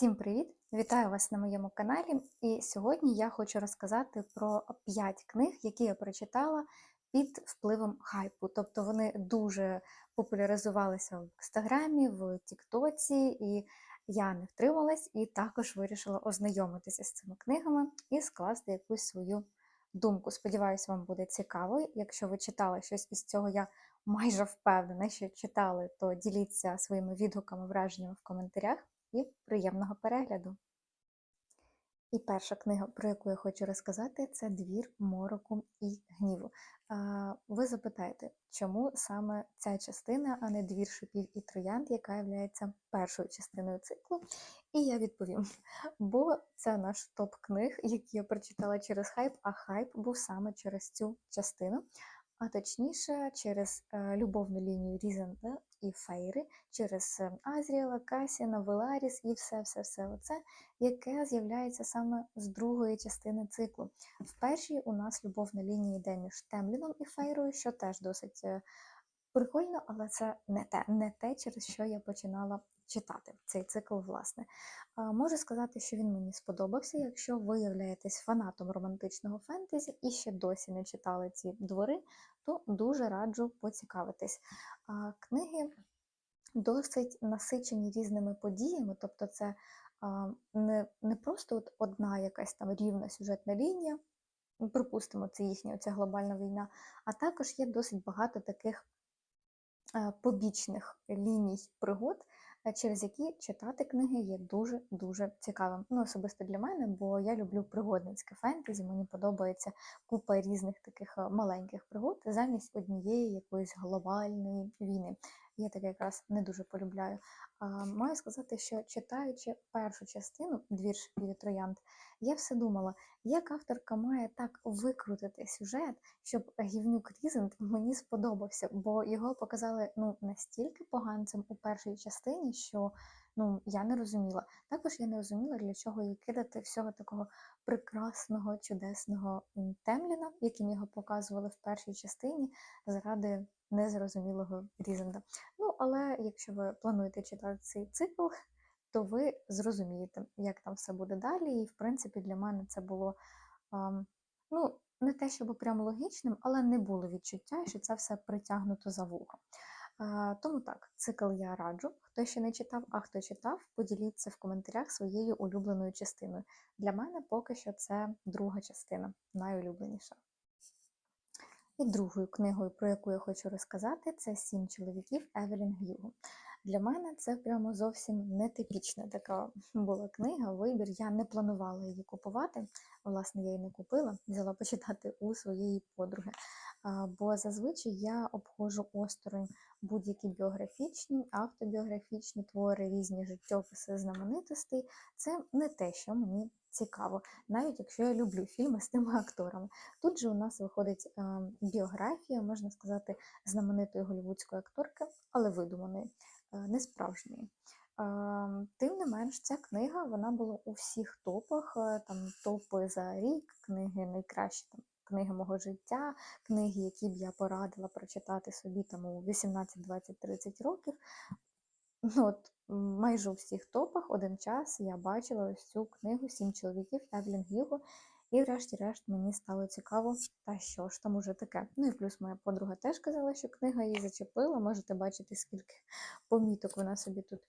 Всім привіт! Вітаю вас на моєму каналі. І сьогодні я хочу розказати про 5 книг, які я прочитала під впливом хайпу. Тобто вони дуже популяризувалися в інстаграмі, в Тіктоці, і я не втрималась і також вирішила ознайомитися з цими книгами і скласти якусь свою думку. Сподіваюсь, вам буде цікаво. Якщо ви читали щось із цього, я майже впевнена, що читали, то діліться своїми відгуками, враженнями в коментарях і приємного перегляду. І перша книга, про яку я хочу розказати, це Двір мороку і гніву. Ви запитаєте, чому саме ця частина, а не двір шипів і троянд, яка є першою частиною циклу? І я відповім: бо це наш топ книг, які я прочитала через хайп, а хайп був саме через цю частину а точніше через е, любовну лінію Різанда і Фейри, через е, Азріела, Касіна, Веларіс і все-все-все оце, яке з'являється саме з другої частини циклу. В першій у нас любовна лінія йде між Темліном і Фейрою, що теж досить е, прикольно, але це не те, не те, через що я починала читати цей цикл, власне. Можу сказати, що він мені сподобався. Якщо ви являєтесь фанатом романтичного фентезі і ще досі не читали ці двори, то дуже раджу поцікавитись. Книги досить насичені різними подіями, тобто це не не просто от одна якась там рівна сюжетна лінія, припустимо, це їхня ця глобальна війна, а також є досить багато таких побічних ліній пригод, Е, через які читати книги є дуже-дуже цікавим. Ну, особисто для мене, бо я люблю пригодницьке фентезі, мені подобається купа різних таких е, маленьких пригод замість однієї якоїсь глобальної війни. Я таке якраз не дуже полюбляю. А, Маю сказати, що читаючи першу частину двір шипів троянд, я все думала, як авторка має так викрутити сюжет, щоб гівнюк Різент мені сподобався, бо його показали ну настільки поганцем у першій частині, що ну я не розуміла. Також я не розуміла, для чого їй кидати всього такого прекрасного, чудесного Темліна, яким його показували в першій частині, заради незрозумілого Різенда. Ну, але якщо ви плануєте читати цей цикл, то ви зрозумієте, як там все буде далі. І, в принципі, для мене це було ну, не те, щоб прямо логічним, але не було відчуття, що це все притягнуто за вухо. Тому так, цикл я раджу. Хто ще не читав, а хто читав, поділіться в коментарях своєю улюбленою частиною. Для мене поки що це друга частина, найулюбленіша. І другою книгою, про яку я хочу розказати, це Сім чоловіків Евелін Гюго. Для мене це прямо зовсім нетипічна така була книга, вибір. Я не планувала її купувати. Власне, я її не купила, взяла почитати у своєї подруги. Бо зазвичай я обходжу осторонь будь-які біографічні, автобіографічні твори, різні життєписи знаменитостей. Це не те, що мені цікаво, навіть якщо я люблю фільми з тими акторами. Тут же у нас виходить біографія, можна сказати, знаменитої голівудської акторки, але видуманої. Е, несправжньої. Тим не менш, ця книга вона була у всіх топах, е, там топи за рік, книги найкращі там. Книги мого життя, книги, які б я порадила прочитати собі там у 18, 20, 30 років. Ну, от Майже у всіх топах один час я бачила ось цю книгу Сім чоловіків Евлін Гюго, і, врешті-решт, мені стало цікаво, та що ж там уже таке. Ну і плюс моя подруга теж казала, що книга її зачепила. Можете бачити, скільки поміток вона собі тут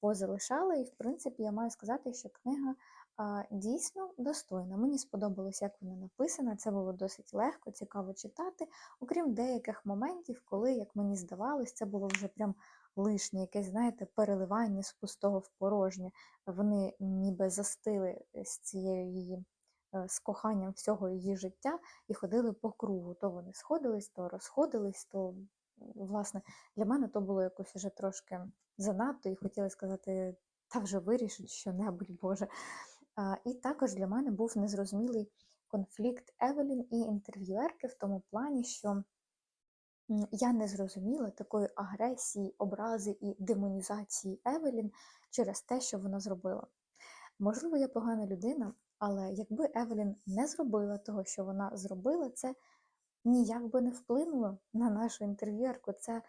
позалишала. І, в принципі, я маю сказати, що книга а, дійсно достойна. Мені сподобалось, як вона написана. Це було досить легко, цікаво читати, окрім деяких моментів, коли, як ммені здавалось, це було вже прям. Лишнє, якесь, знаєте, переливання з пустого в порожнє. Вони ніби застили з цією її з коханням всього її життя і ходили по кругу. То вони сходились, то розходились, то, власне, для мене то було якось вже трошки занадто, і хотіла сказати, та вже вирішить що-небудь, Боже. І також для мене був незрозумілий конфлікт Евелін і інтерв'юерки в тому плані, що. Я не зрозуміла такої агресії, образи і демонізації Евелін через те, що вона зробила. Можливо, я погана людина, але якби Евелін не зробила того, що вона зробила, це ніяк би не вплинуло на нашу інтерв'юерку, це е,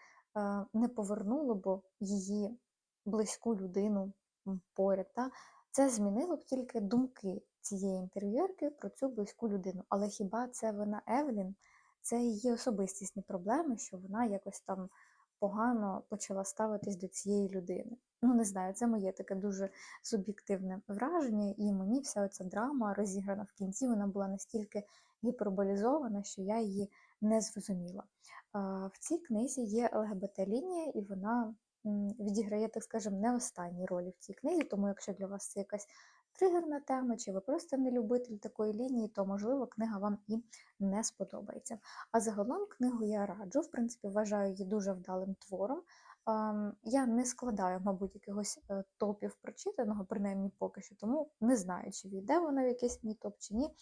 не повернуло б її близьку людину поряд. Та? Це змінило б тільки думки цієї інтерв'юерки про цю близьку людину. Але хіба це вина Евелін? Це її особистісні проблеми, що вона якось там погано почала ставитись до цієї людини. Ну, не знаю, це моє таке дуже суб'єктивне враження, і мені вся ця драма розіграна в кінці, вона була настільки гіперболізована, що я її не зрозуміла. В цій книзі є ЛГБТ-лінія, і вона відіграє, так скажемо, не останні ролі в цій книзі, тому якщо для вас це якась тригерна тема, чи ви просто не любитель такої лінії, то можливо книга вам і не сподобається. А загалом книгу я раджу, в принципі, вважаю її дуже вдалим твором. Я не складаю, мабуть, якихось е, топів прочитаного, принаймні поки що, тому не знаю, чи війде вона в якийсь мій топ чи ні.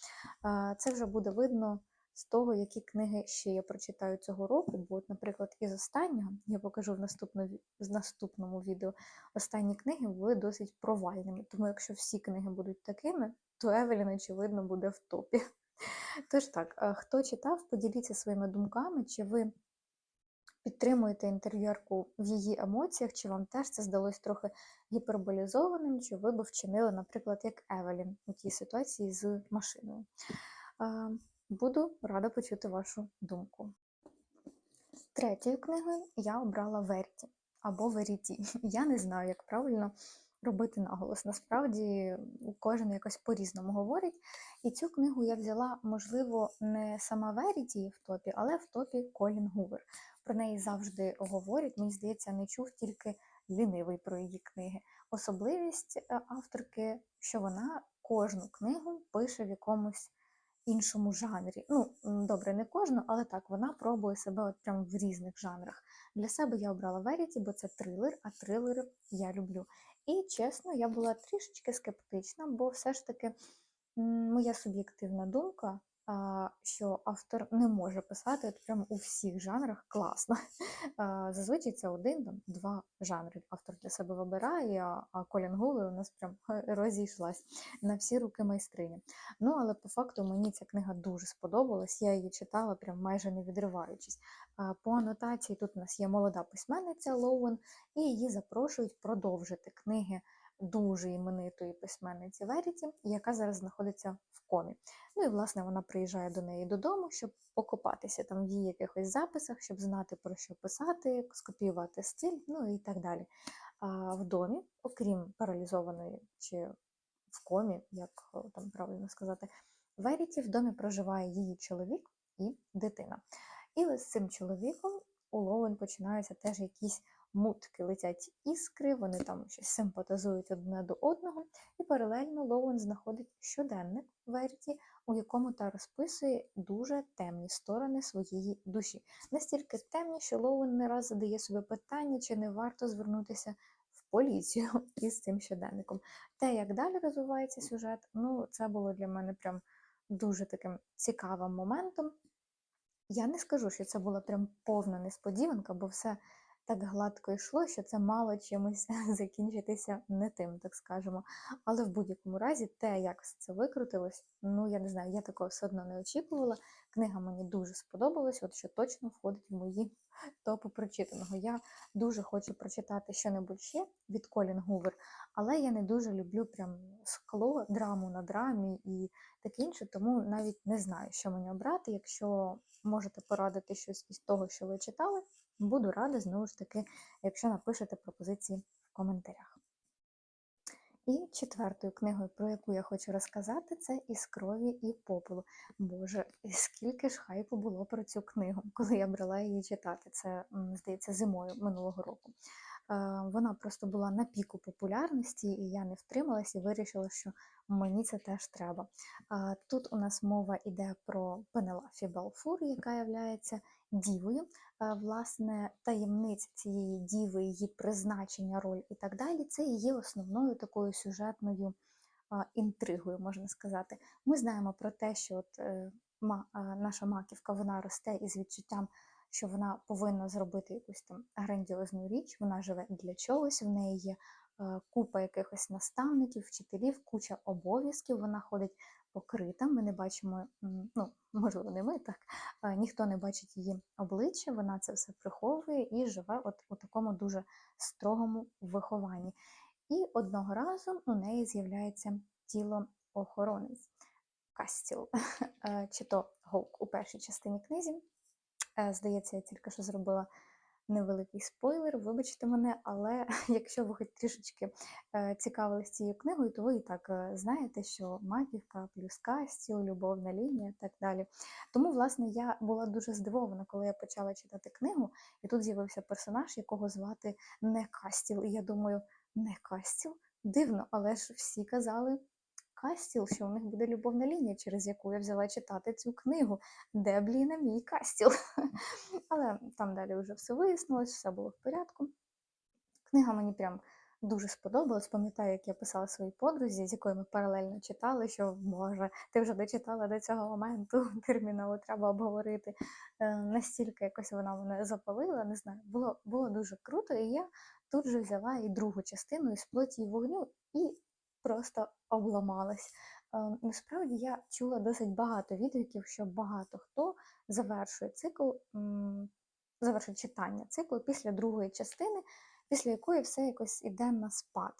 Це вже буде видно з того, які книги ще я прочитаю цього року. Бо, от, наприклад, із останнього, я покажу в наступному, в наступному відео, останні книги були досить провальними. Тому якщо всі книги будуть такими, то Евелін, очевидно, буде в топі. Тож так, е, хто читав, поділіться своїми думками, чи ви підтримуєте інтерв'юерку в її емоціях, чи вам теж це здалось трохи гіперболізованим, чи ви б вчинили, наприклад, як Евелін у тій ситуації з машиною. Буду рада почути вашу думку. Третьою книгою я обрала Верті або Веріті. Я не знаю, як правильно робити наголос. Насправді кожен якось по-різному говорить. І цю книгу я взяла, можливо, не сама Веріті в топі, але в топі Колін Гувер. Про неї завжди говорять. Мені здається, не чув тільки лінивий про її книги. Особливість е, авторки, що вона кожну книгу пише в якомусь іншому жанрі. Ну, добре, не кожну, але так, вона пробує себе от прям в різних жанрах. Для себе я обрала Веріті, бо це трилер, а трилери я люблю. І чесно, я була трішечки скептична, бо все ж таки моя суб'єктивна думка, що автор не може писати от прям у всіх жанрах класно. Зазвичай це один, там, два жанри автор для себе вибирає, а, Колін Гувер у нас прям розійшлась на всі руки майстрині. Ну, але по факту мені ця книга дуже сподобалась. Я її читала прям майже не відриваючись. По анотації тут у нас є молода письменниця Лоуен, і її запрошують продовжити книги дуже іменитої письменниці Веріті, яка зараз знаходиться в комі. Ну і власне вона приїжджає до неї додому, щоб покопатися там в її якихось записах, щоб знати про що писати, скопіювати стиль, ну і так далі. А в домі, окрім паралізованої чи в комі, як там правильно сказати, Веріті в домі проживає її чоловік і дитина. І ось з цим чоловіком у Лоуен починаються теж якісь мутки, летять іскри, вони там щось симпатизують одне до одного. І паралельно Лоуен знаходить щоденник Веріті, у якому та розписує дуже темні сторони своєї душі. Настільки темні, що Лоуен не раз задає собі питання, чи не варто звернутися в поліцію із цим щоденником. Те, як далі розвивається сюжет, ну це було для мене прям дуже таким цікавим моментом. Я не скажу, що це була прям повна несподіванка, бо все так гладко йшло, що це мало чимось закінчитися не тим, так скажемо. Але в будь-якому разі, те, як все це викрутилось, ну я не знаю, я такого все одно не очікувала. Книга мені дуже сподобалась, от що точно входить в мої топи прочитаного. Я дуже хочу прочитати що-небудь ще від Колін Гувер, але я не дуже люблю прям скло, драму на драмі і таке інше, тому навіть не знаю, що мені обрати. Якщо можете порадити щось із того, що ви читали, буду рада знову ж таки, якщо напишете пропозиції в коментарях. І четвертою книгою, про яку я хочу розказати, це із крові і попелу. Боже, скільки ж хайпу було про цю книгу, коли я брала її читати. Це, здається, зимою минулого року. Е, Вона просто була на піку популярності, і я не втрималась і вирішила, що мені це теж треба. Е, Тут у нас мова йде про Пенелафі Балфур, яка є дівою. Е, Власне, таємниця цієї діви, її призначення, роль і так далі, це є основною такою сюжетною інтригою, можна сказати. Ми знаємо про те, що от, наша маківка вона росте із відчуттям, що вона повинна зробити якусь там грандіозну річ, вона живе для чогось, в неї є е, купа якихось наставників, вчителів, куча обов'язків, вона ходить покрита. Ми не бачимо, ну, можливо, не ми так, е, ніхто не бачить її обличчя, вона це все приховує і живе от у такому дуже строгому вихованні. І одного разу у неї з'являється тіло охоронець Кастіл, Е, чи то Гоук у першій частині книзі. Е, Здається, я тільки що зробила невеликий спойлер, вибачте мене, але якщо ви хоч трішечки е, цікавились цією книгою, то ви і так е, знаєте, що маківка плюс Кастіл, любовна лінія і так далі. Тому, власне, я була дуже здивована, коли я почала читати книгу, і тут з'явився персонаж, якого звати не Кастіл. І я думаю, не Кастіл? Дивно, але ж всі казали. Кастіл, що у них буде любовна лінія, через яку я взяла читати цю книгу. Де бліна мій кастіл? Але там далі вже все вияснилось, все було в порядку. Книга мені прям дуже сподобалась. Пам'ятаю, як я писала своїй подрузі, з якою ми паралельно читали, що Боже, ти вже дочитала до цього моменту, терміново треба обговорити. Е, Настільки якось вона мене запалила, не знаю, було, було дуже круто, і я тут же взяла і другу частину із плоті і вогню і просто обламалась. Е, Насправді я чула досить багато відгуків, що багато хто завершує цикл, завершує читання циклу після другої частини, після якої все якось іде на спад.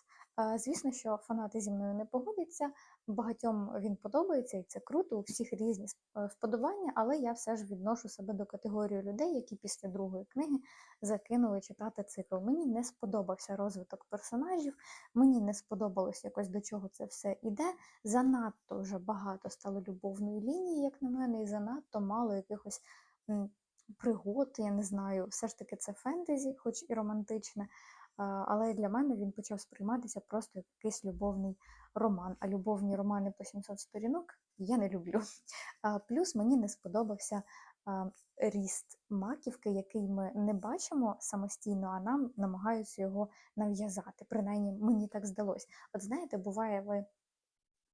Звісно, що фанати зі мною не погодяться, багатьом він подобається, і це круто, у всіх різні е, вподобання, але я все ж відношу себе до категорії людей, які після другої книги закинули читати цикл. Мені не сподобався розвиток персонажів, мені не сподобалось якось до чого це все іде. Занадто вже багато стало любовної лінії, як на мене, і занадто мало якихось пригод, я не знаю. Все ж таки це фентезі, хоч і романтичне. Але для мене він почав сприйматися просто як якийсь любовний роман. А любовні романи по 700 сторінок я не люблю. Плюс мені не сподобався ріст маківки, який ми не бачимо самостійно, а нам намагаються його нав'язати. Принаймні, мені так здалось. От знаєте, буває, ви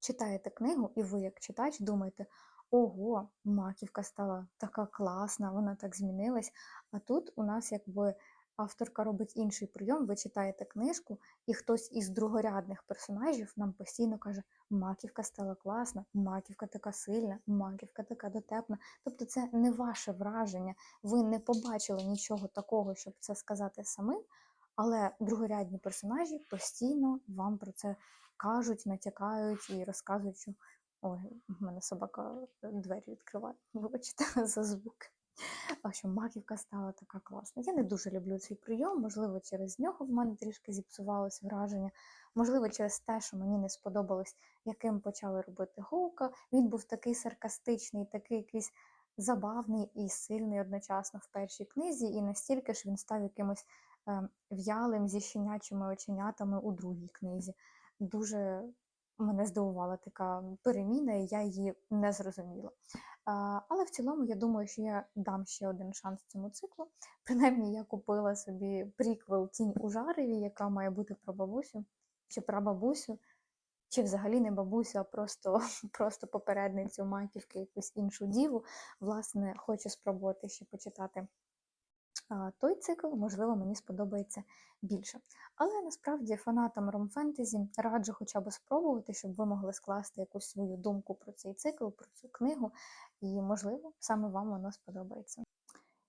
читаєте книгу, і ви, як читач, думаєте, ого, маківка стала така класна, вона так змінилась. А тут у нас якби авторка робить інший прийом, ви читаєте книжку, і хтось із другорядних персонажів нам постійно каже, маківка стала класна, маківка така сильна, маківка така дотепна. Тобто це не ваше враження, ви не побачили нічого такого, щоб це сказати самим, але другорядні персонажі постійно вам про це кажуть, натякають і розказують, що ой, в мене собака двері відкриває, вибачте за звук. А що маківка стала така класна. Я не дуже люблю цей прийом, можливо, через нього в мене трішки зіпсувалось враження, можливо, через те, що мені не сподобалось, яким почали робити Гоука. Він був такий саркастичний, такий якийсь забавний і сильний одночасно в першій книзі, і настільки ж він став якимось е, в'ялим зі щенячими оченятами у другій книзі. Дуже мене здивувала така переміна, і я її не зрозуміла. Але в цілому я думаю, що я дам ще один шанс цьому циклу. Принаймні, я купила собі приквел Тінь у Жареві, яка має бути про бабусю чи про бабусю, чи взагалі не бабусю, а просто, просто попередницю маківки, якусь іншу діву. Власне, хочу спробувати ще почитати той цикл, можливо, мені сподобається більше. Але насправді фанатам ромфентезі раджу хоча б спробувати, щоб ви могли скласти якусь свою думку про цей цикл, про цю книгу, і, можливо, саме вам воно сподобається.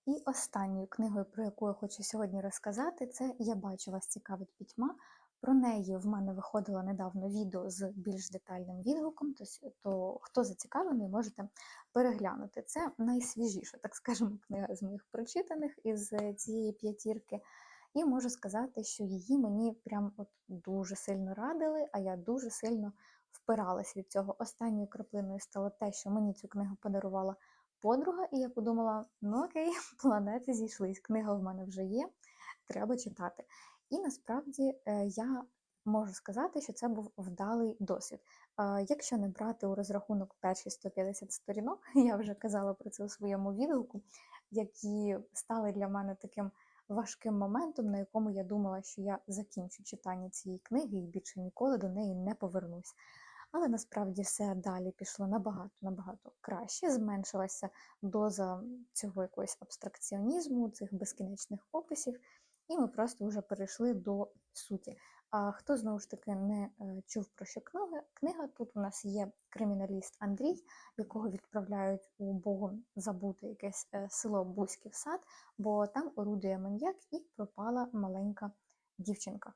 І останньою книгою, про яку я хочу сьогодні розказати, це Я бачу вас цікавить пітьма. Про неї в мене виходило недавно відео з більш детальним відгуком, то, то хто зацікавлений, можете переглянути. Це найсвіжіша, так скажемо, книга з моїх прочитаних із е, цієї п'ятірки. І можу сказати, що її мені прям от дуже сильно радили, а я дуже сильно впиралась від цього. Останньою краплиною стало те, що мені цю книгу подарувала подруга, і я подумала: ну окей, планети зійшлись, книга в мене вже є, треба читати. І насправді е, я можу сказати, що це був вдалий досвід. Якщо не брати у розрахунок перші 150 сторінок, я вже казала про це у своєму відгуку, які стали для мене таким важким моментом, на якому я думала, що я закінчу читання цієї книги і більше ніколи до неї не повернусь. Але насправді все далі пішло набагато набагато краще. Зменшилася доза цього якогось абстракціонізму, цих безкінечних описів, і ми просто вже перейшли до суті. А хто знову ж таки не е, чув про що книга, книга, тут у нас є криміналіст Андрій, якого відправляють у богом забуте якесь е, село Бузьків сад, бо там орудує маньяк і пропала маленька дівчинка.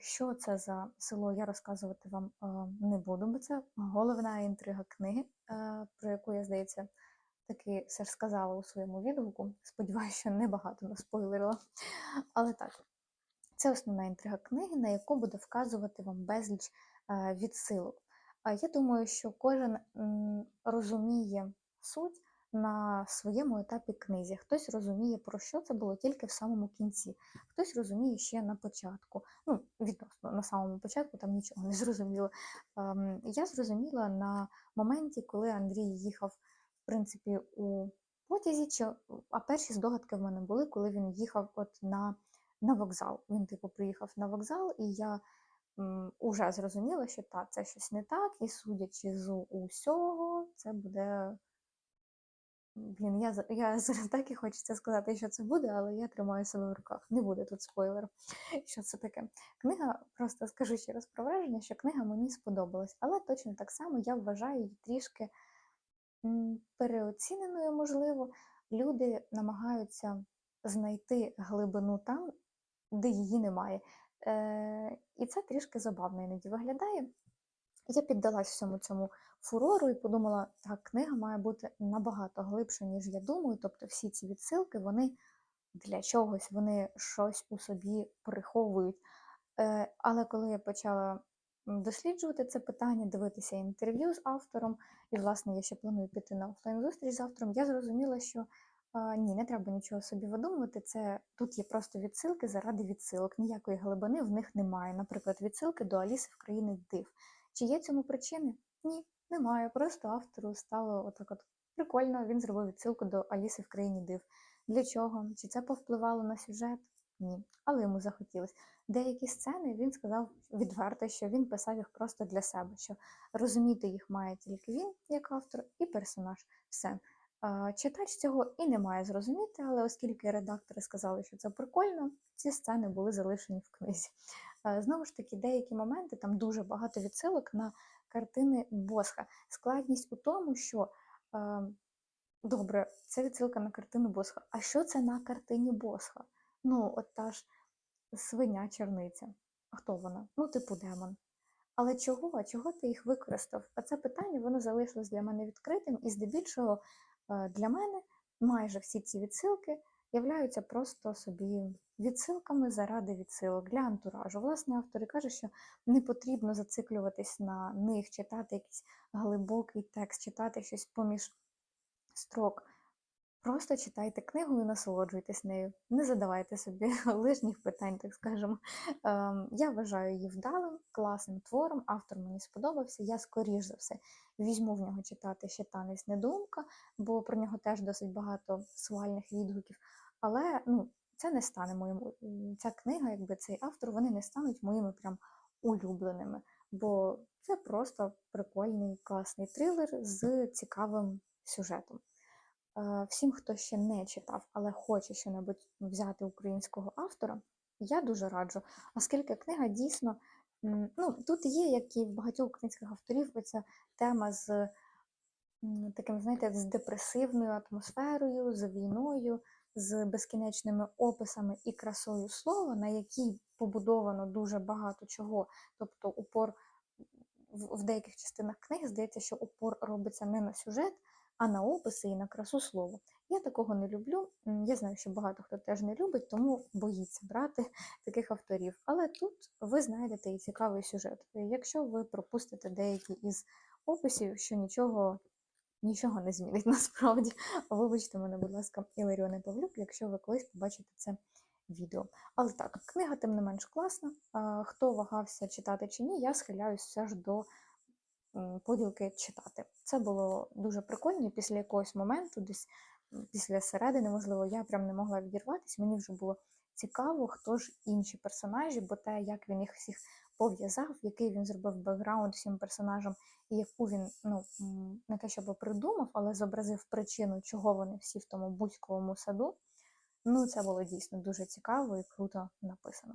Що це за село, я розказувати вам е, не буду, бо це головна інтрига книги, про яку я, здається, таки все ж сказала у своєму відгуку. Сподіваюся, що небагато наспойлерила. Але так, це основна інтрига книги, на яку буде вказувати вам безліч е, відсилок. Я думаю, що кожен розуміє суть на своєму етапі книзі. Хтось розуміє, про що це було тільки в самому кінці, хтось розуміє ще на початку. Ну, відносно на самому початку там нічого не зрозуміло. Ем, Я зрозуміла на моменті, коли Андрій їхав, принципі, у потязі, чи а перші здогадки в мене були, коли він їхав от на, на вокзал. Він, типу, приїхав на вокзал, і я м, уже зрозуміла, що та, це щось не так, і судячи з усього, це буде. Блін, я, я зараз так і хочеться сказати, що це буде, але я тримаю себе в руках. Не буде тут спойлер, що це таке. Книга, просто скажу ще раз про враження, що книга мені сподобалась, але точно так само я вважаю її трішки переоціненою, можливо. Люди намагаються знайти глибину там, де її немає. Е, і це трішки забавно іноді виглядає. Я піддалась всьому цьому фурору і подумала, так, книга має бути набагато глибше, ніж я думаю. Тобто всі ці відсилки, вони для чогось, вони щось у собі приховують. Е, але коли я почала досліджувати це питання, дивитися інтерв'ю з автором, і, власне, я ще планую піти на офлайн-зустріч з автором, я зрозуміла, що ні, не треба нічого собі видумувати. Це тут є просто відсилки заради відсилок. Ніякої глибини в них немає. Наприклад, відсилки до Аліси в країни див. Чи є цьому причини? Ні, немає. Просто автору стало отак от прикольно, він зробив відсилку до Аліси в країні див. Для чого? Чи це повпливало на сюжет? Ні. Але йому захотілося. Деякі сцени він сказав відверто, що він писав їх просто для себе, що розуміти їх має тільки він, як автор, і персонаж. Все. Читач цього і не має зрозуміти, але оскільки редактори сказали, що це прикольно, ці сцени були залишені в книзі. Знову ж таки, деякі моменти, там дуже багато відсилок на картини Босха. Складність у тому, що е, добре, це відсилка на картину Босха. А що це на картині Босха? Ну, от та ж свиня черниця. А хто вона? Ну, типу демон. Але чого? Чого ти їх використав? А це питання воно залишилось для мене відкритим, і здебільшого е, для мене майже всі ці відсилки являються просто собі відсилками заради відсилок для антуражу. Власне, автор і каже, що не потрібно зациклюватись на них, читати якийсь глибокий текст, читати щось поміж строк. Просто читайте книгу і насолоджуйтесь нею. Не задавайте собі лишніх питань, так скажемо. Ем, Я вважаю її вдалим, класним твором. Автор мені сподобався. Я, скоріш за все, візьму в нього читати ще танець недумка, бо про нього теж досить багато свальних відгуків. Але ну, це не стане моїм. Ця книга, якби цей автор, вони не стануть моїми прям улюбленими. Бо це просто прикольний, класний трилер з цікавим сюжетом. Е, Всім, хто ще не читав, але хоче щонебудь взяти українського автора, я дуже раджу, оскільки книга дійсно, ну, тут є, як і в багатьох українських авторів, оця тема з таким, знаєте, з депресивною атмосферою, з війною, з безкінечними описами і красою слова, на якій побудовано дуже багато чого. Тобто упор в деяких частинах книги здається, що упор робиться не на сюжет, а на описи і на красу слова. Я такого не люблю. Я знаю, що багато хто теж не любить, тому боїться брати таких авторів. Але тут ви знайдете і цікавий сюжет. Якщо ви пропустите деякі із описів, що нічого, нічого не змінить насправді. Вибачте мене, будь ласка, Іларіоне Павлюк, якщо ви колись побачите це відео. Але так, книга тим не менш класна. Хто вагався читати чи ні, я схиляюсь все ж до поділки читати. Це було дуже прикольно. Після якогось моменту, десь після середини, можливо, я прям не могла відірватися. Мені вже було цікаво, хто ж інші персонажі, бо те, як він їх всіх пов'язав, який він зробив бекграунд всім персонажам, і яку він ну не те, щоб придумав, але зобразив причину, чого вони всі в тому будь-якому саду. Ну, це було дійсно дуже цікаво і круто написано.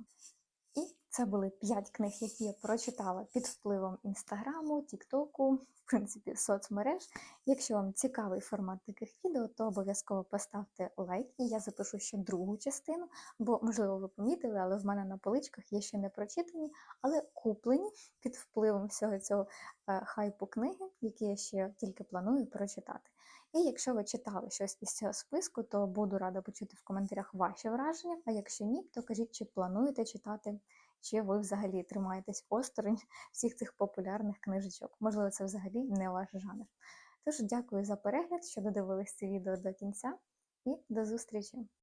Це були п'ять книг, які я прочитала під впливом інстаграму, тіктоку, в принципі, соцмереж. Якщо вам цікавий формат таких відео, то обов'язково поставте лайк, і я запишу ще другу частину, бо, можливо, ви помітили, але в мене на поличках є ще не прочитані, але куплені під впливом всього цього е, хайпу книги, які я ще тільки планую прочитати. І якщо ви читали щось із цього списку, то буду рада почути в коментарях ваші враження. А якщо ні, то кажіть, чи плануєте читати, чи ви взагалі тримаєтесь осторонь всіх цих популярних книжечок. Можливо, це взагалі не ваш жанр. Тож дякую за перегляд, що додивились це відео до кінця, і до зустрічі!